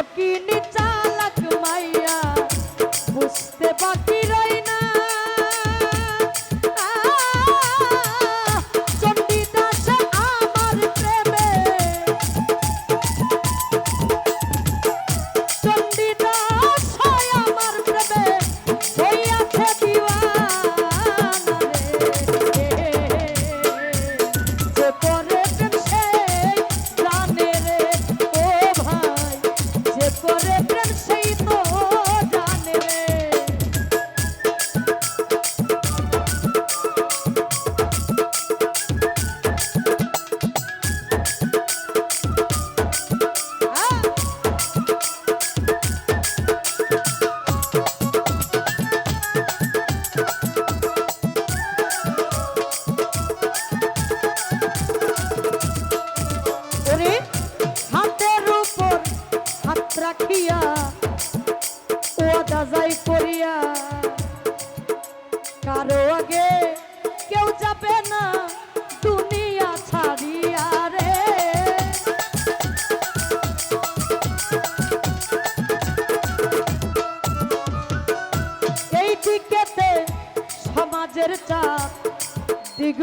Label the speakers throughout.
Speaker 1: রজকিনী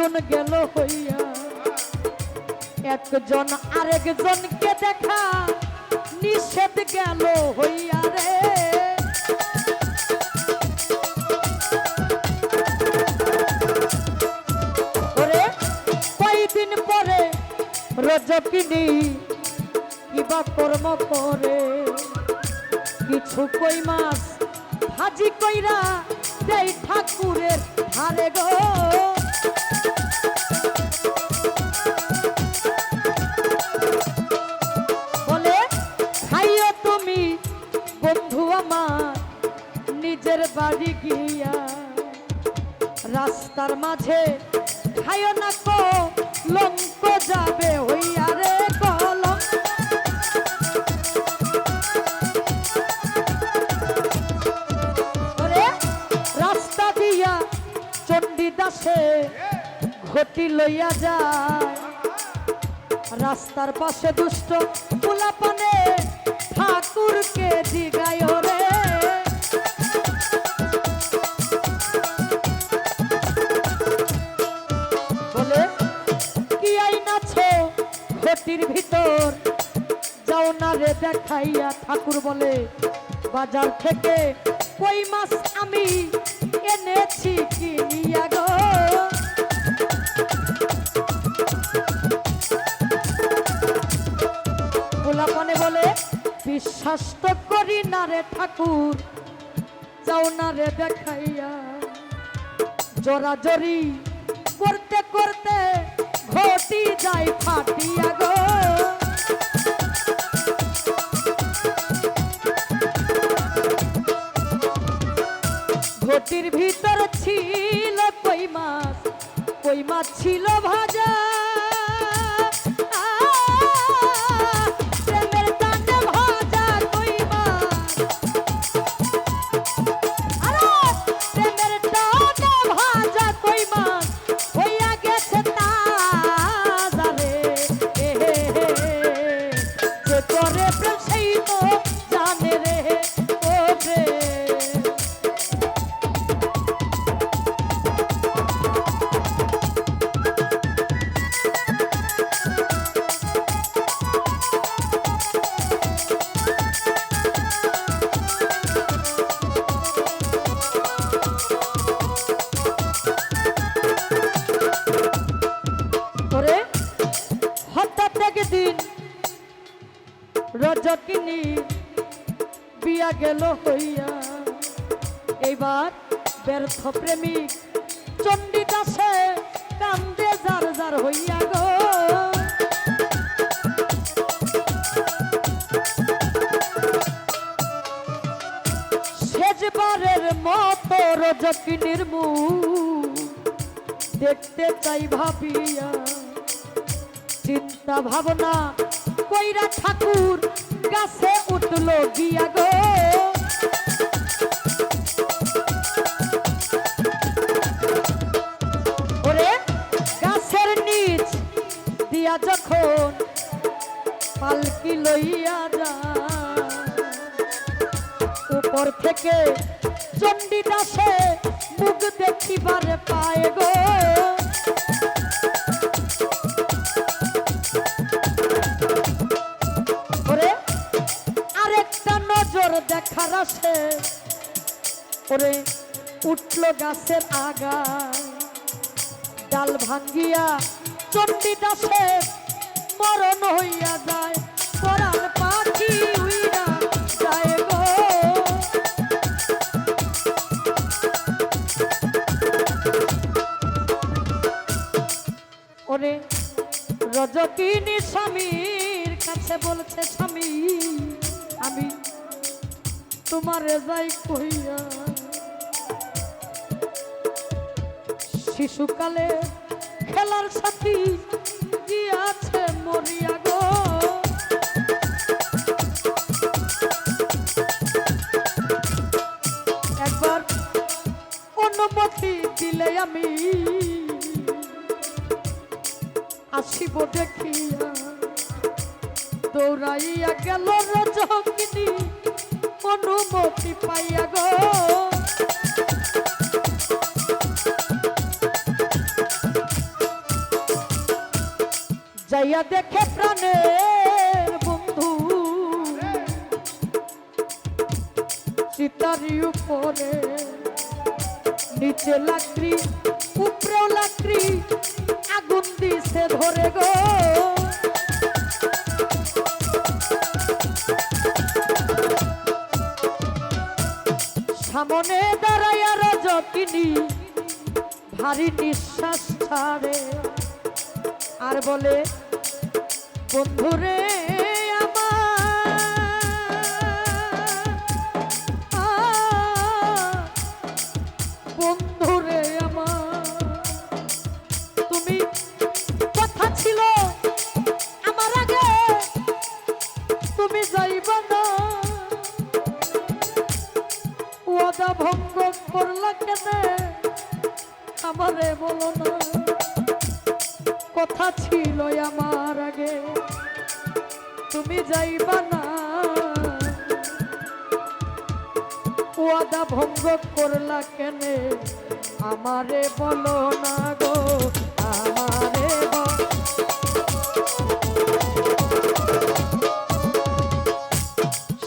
Speaker 1: দ্বিগুণ গেল হইয়া। একজন আরেকজনকে দেখা নিষেধ গেল হইয়া রে। ওরে, কয়দিন পরে রজকিনী কিবা কর্ম করে কিছু কই মাস ভাজি কইরা দেই ঠাকুরের ধারে গো। বাড়ি গিয়া রাস্তার মাঝে খাইও না কো, লঙ্ক যাবে হইয়া রে কলম। রাস্তা দিয়া চণ্ডীদাসে ঘটি লইয়া যায়। রাস্তার পাশে দুষ্ট পোলাপানে ঠাকুর বলে, বাজার থেকে কই মাছ আমি এনেছি কিনিয়া গো? গোলাপনে বলে, বিশ্বাস তো করি না রে ঠাকুর, যাও না রে দেখাইয়া। জোরাজরি করতে করতে গেল হইয়া। এইবার ব্যর্থ প্রেমিক চণ্ডীদাসে কান্দে যার যার হইয়া গো। শেষবারের মতো রজকিনীর মুখ দেখতে চাই ভাবিয়া। চিন্তা ভাবনা কইরা ঠাকুর গাছে উঠল গিয়া গো। গাছের নিচ দিয়া যখন পালকি লইয়া যা, উপর থেকে দেখার ওরে উঠল গাছের আগায়। ডাল ভাঙ্গিয়া চণ্ডীদাসে মরণ হইয়া যায়। পরাণ পাখি উইরা যায় গো। ওরে রজকিনী স্বামীর কাছে বলছে, স্বামী তোমারে যাই কইয়া। শিশুকালে খেলার সাথী গিয়াছে মরিয়া গো। একবার অনুমতি দিলে আমি আসিব দেখিয়া। দৌড়াইয়া গেল রজকিনী। অনুমতি পাইয়া গো। যাইয়া দেখে প্রাণের বন্ধু। চিতারি উপরে, নিচে লাকড়ি, উপরেও লাকড়ি, আগুন দিছে ধরে গো। সামনে দাঁড়াইয়া যতিনি ভারী নিঃশ্বাস ছাড়ে। আর বলে বন্ধুরে কেন আমারে বলো না। কথা ছিল আমার আগে, তুমি যাইবা না। ওয়াদা ভঙ্গ করলা কেনে, আমারে বলো না গো, আমারে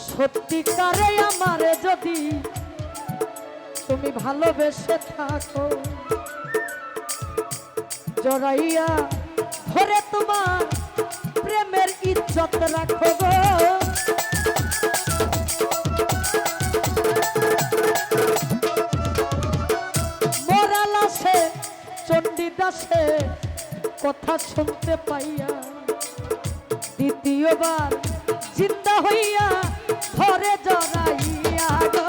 Speaker 1: সত্যিকারে আমারে যদি তুমি ভালোবেসে থাকো। জড়াইয়া ধরে তোমার প্রেমের ইজ্জত রাখো গো। মরালাসে চণ্ডীদাসে কথা শুনতে পাইয়া। দ্বিতীয়বার জিন্দা হইয়া ধরে জড়াইয়া গো।